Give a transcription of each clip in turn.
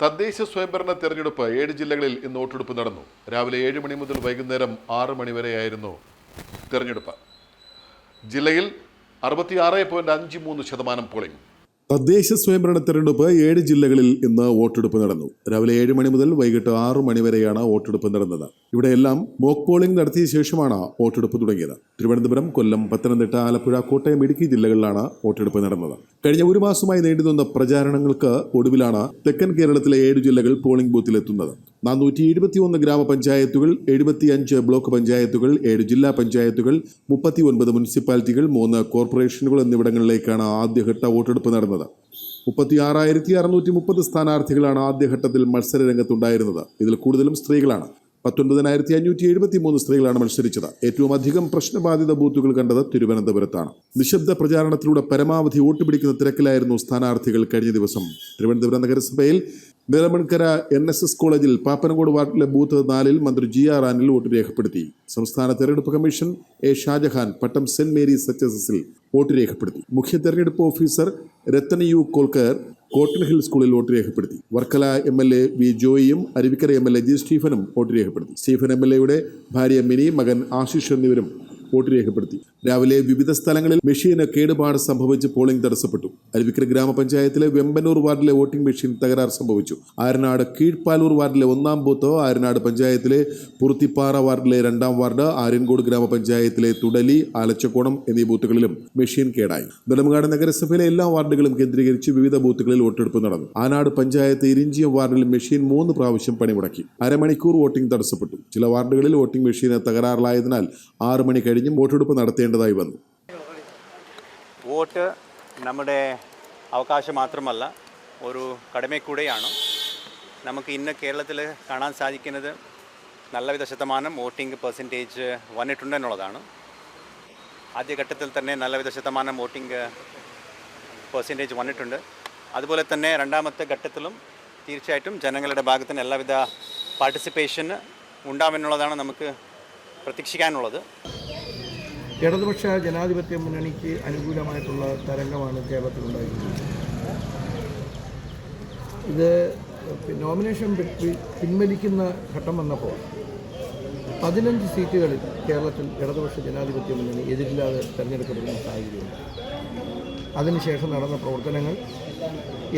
തദ്ദേശ സ്വയംഭരണ തെരഞ്ഞെടുപ്പ് ഏഴ് ജില്ലകളിൽ ഇന്ന് വോട്ടെടുപ്പ് നടന്നു. രാവിലെ ഏഴ് മണി മുതൽ വൈകുന്നേരം ആറ് മണി വരെയായിരുന്നു തെരഞ്ഞെടുപ്പ്. ജില്ലയിൽ അറുപത്തിയാറ് പോയിന്റ് അഞ്ച് മൂന്ന് ശതമാനം പോളിംഗ്. തദ്ദേശ സ്വയംഭരണ തെരഞ്ഞെടുപ്പ് ഏഴ് ജില്ലകളിൽ ഇന്ന് വോട്ടെടുപ്പ് നടന്നു. രാവിലെ ഏഴ് മണി മുതൽ വൈകിട്ട് ആറ് മണി വരെയാണ് വോട്ടെടുപ്പ് നടന്നത്. ഇവിടെയെല്ലാം മോക്ക് പോളിംഗ് നടത്തിയ ശേഷമാണ് വോട്ടെടുപ്പ് തുടങ്ങിയത്. തിരുവനന്തപുരം കൊല്ലം പത്തനംതിട്ട ആലപ്പുഴ കോട്ടയം ഇടുക്കി ജില്ലകളിലാണ് വോട്ടെടുപ്പ് നടന്നത്. കഴിഞ്ഞ ഒരു മാസമായി നീണ്ടുനിന്ന പ്രചാരണങ്ങൾക്ക് ഒടുവിലാണ് തെക്കൻ കേരളത്തിലെ ഏഴ് ജില്ലകൾ പോളിംഗ് ബൂത്തിലെത്തുന്നത്. നാനൂറ്റി എഴുപത്തിയൊന്ന് ഗ്രാമപഞ്ചായത്തുകൾ എഴുപത്തിയഞ്ച് ബ്ലോക്ക് പഞ്ചായത്തുകൾ ഏഴ് ജില്ലാ പഞ്ചായത്തുകൾ മുപ്പത്തി ഒൻപത് മുനിസിപ്പാലിറ്റികൾ മൂന്ന് കോർപ്പറേഷനുകൾ എന്നിവിടങ്ങളിലേക്കാണ് ആദ്യഘട്ട വോട്ടെടുപ്പ് നടന്നത്. മുപ്പത്തി ആറായിരത്തി അറുന്നൂറ്റി മുപ്പത് സ്ഥാനാർത്ഥികളാണ് ആദ്യഘട്ടത്തിൽ മത്സര രംഗത്തുണ്ടായിരുന്നത് ഇതിൽ കൂടുതലും സ്ത്രീകളാണ്. പത്തൊൻപതിനായിരത്തി അഞ്ഞൂറ്റി എഴുപത്തി മൂന്ന് സ്ത്രീകളാണ് മത്സരിച്ചത്. ഏറ്റവും അധികം പ്രശ്നബാധിത ബൂത്തുകൾ കണ്ടത് തിരുവനന്തപുരത്താണ്. നിശബ്ദ പ്രചാരണത്തിലൂടെ പരമാവധി വോട്ട് പിടിക്കുന്ന തിരക്കിലായിരുന്നു സ്ഥാനാർത്ഥികൾ കഴിഞ്ഞ ദിവസം. തിരുവനന്തപുരം നഗരസഭയിൽ നിലമൺകര എൻ എസ് എസ് കോളേജിൽ പാപ്പനകോട് വാർഡിലെ ബൂത്ത് നാലിൽ മന്ത്രി ജി ആർ ആനിൽ വോട്ട് രേഖപ്പെടുത്തി. സംസ്ഥാന തെരഞ്ഞെടുപ്പ് commission A Shajahan Pattam Saint Mary's H S എസിൽ വോട്ട് രേഖപ്പെടുത്തി. മുഖ്യ തെരഞ്ഞെടുപ്പ് officer Rathan U Kelkar cotton hill സ്കൂളിൽ വോട്ട് രേഖപ്പെടുത്തി. Varkala M L A V ജോയിയും Aruvikkara M L A G സ്റ്റീഫനും vote രേഖപ്പെടുത്തി. സ്റ്റീഫൻ എം എൽ എയുടെ ഭാര്യ മിനി മകൻ ആശിഷ് എന്നിവരും വോട്ട് രേഖപ്പെടുത്തി. രാവിലെ വിവിധ സ്ഥലങ്ങളിൽ മെഷീന് കേടുപാട് സംഭവിച്ച് പോളിംഗ് തടസ്സപ്പെട്ടു. അരുവിക്കര ഗ്രാമപഞ്ചായത്തിലെ വെമ്പനൂർ വാർഡിലെ വോട്ടിംഗ് മെഷീൻ തകരാർ സംഭവിച്ചു. ആരനാട് കീഴ്പാലൂർ വാർഡിലെ ഒന്നാം ബൂത്ത് ആരനാട് പഞ്ചായത്തിലെ പുറത്തിപ്പാറ വാർഡിലെ രണ്ടാം വാർഡ് ആര്യൻകോട് ഗ്രാമപഞ്ചായത്തിലെ തുടലി ആലച്ചക്കോണം എന്നീ ബൂത്തുകളിലും മെഷീൻ കേടായി. നെടുമങ്ങാട് നഗരസഭയിലെ എല്ലാ വാർഡുകളും കേന്ദ്രീകരിച്ച് വിവിധ ബൂത്തുകളിൽ വോട്ടെടുപ്പ് നടന്നു. ആനാട് പഞ്ചായത്ത് ഇരിഞ്ചിയം വാർഡിൽ മെഷീൻ മൂന്ന് പ്രാവശ്യം പണിമുടക്കി. അരമണിക്കൂർ വോട്ടിംഗ് തടസ്സപ്പെട്ടു. ചില വാർഡുകളിൽ വോട്ടിംഗ് മെഷീന് തകരാറിലായതിനാൽ ആറ് മണി കഴിഞ്ഞും വോട്ടെടുപ്പ് നടത്തേണ്ടതായി വന്നു. വോട്ട് നമ്മുടെ അവകാശം മാത്രമല്ല ഒരു കടമ നമുക്ക് ഇന്ന് കേരളത്തിൽ കാണാൻ സാധിക്കുന്നത് നല്ലവിധ ശതമാനം വോട്ടിംഗ് പെർസെന്റേജ് വന്നിട്ടുണ്ട് എന്നുള്ളതാണ്. ആദ്യഘട്ടത്തിൽ തന്നെ നല്ലവിധ ശതമാനം വോട്ടിംഗ് പെർസെന്റേജ് വന്നിട്ടുണ്ട്. അതുപോലെ തന്നെ രണ്ടാമത്തെ ഘട്ടത്തിലും തീർച്ചയായിട്ടും ജനങ്ങളുടെ ഭാഗത്തുനിന്ന് എല്ലാവിധ പാർട്ടിസിപ്പേഷൻ ഉണ്ടാവുമെന്നുള്ളതാണ് നമുക്ക് പ്രതീക്ഷിക്കാനുള്ളത്. ഇടതുപക്ഷ ജനാധിപത്യ മുന്നണിക്ക് അനുകൂലമായിട്ടുള്ള തരംഗമാണ് കേരളത്തിലുണ്ടായിരിക്കുന്നത് ഇത് നോമിനേഷൻ പിൻവലിക്കുന്ന ഘട്ടം വന്നപ്പോൾ പതിനഞ്ച് സീറ്റുകളിൽ കേരളത്തിൽ ഇടതുപക്ഷ ജനാധിപത്യ മുന്നണി എതിരില്ലാതെ തിരഞ്ഞെടുക്കപ്പെടുന്ന സാഹചര്യമുണ്ട്. അതിനുശേഷം നടന്ന പ്രവർത്തനങ്ങൾ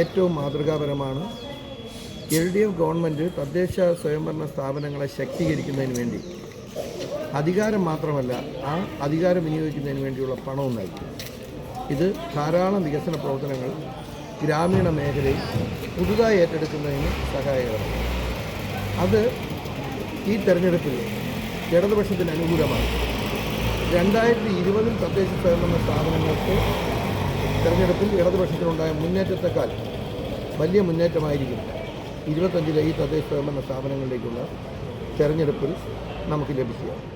ഏറ്റവും മാതൃകാപരമാണ്. എൽ ഡി എഫ് ഗവൺമെന്റ് തദ്ദേശ സ്വയംഭരണ സ്ഥാപനങ്ങളെ ശക്തീകരിക്കുന്നതിന് വേണ്ടി അധികാരം മാത്രമല്ല ആ അധികാരം വിനിയോഗിക്കുന്നതിന് വേണ്ടിയുള്ള പണവും നൽകി. ഇത് ധാരാളം വികസന പ്രവർത്തനങ്ങൾ ഗ്രാമീണ മേഖലയിൽ പുതുതായി ഏറ്റെടുക്കുന്നതിന് സഹായകരമാണ്. അത് ഈ തെരഞ്ഞെടുപ്പിൽ ഇടതുപക്ഷത്തിന് അനുകൂലമാണ്. രണ്ടായിരത്തി ഇരുപതിൽ തദ്ദേശ സ്വയംഭരണ സ്ഥാപനങ്ങൾക്ക് തെരഞ്ഞെടുപ്പിൽ ഇടതുപക്ഷത്തിനുണ്ടായ മുന്നേറ്റത്തെക്കാൾ വലിയ മുന്നേറ്റമായിരിക്കും ഇരുപത്തഞ്ചിലെ ഈ തദ്ദേശ സ്വയംഭരണ സ്ഥാപനങ്ങളിലേക്കുള്ള തെരഞ്ഞെടുപ്പിൽ നമുക്ക് ലഭിക്കുക.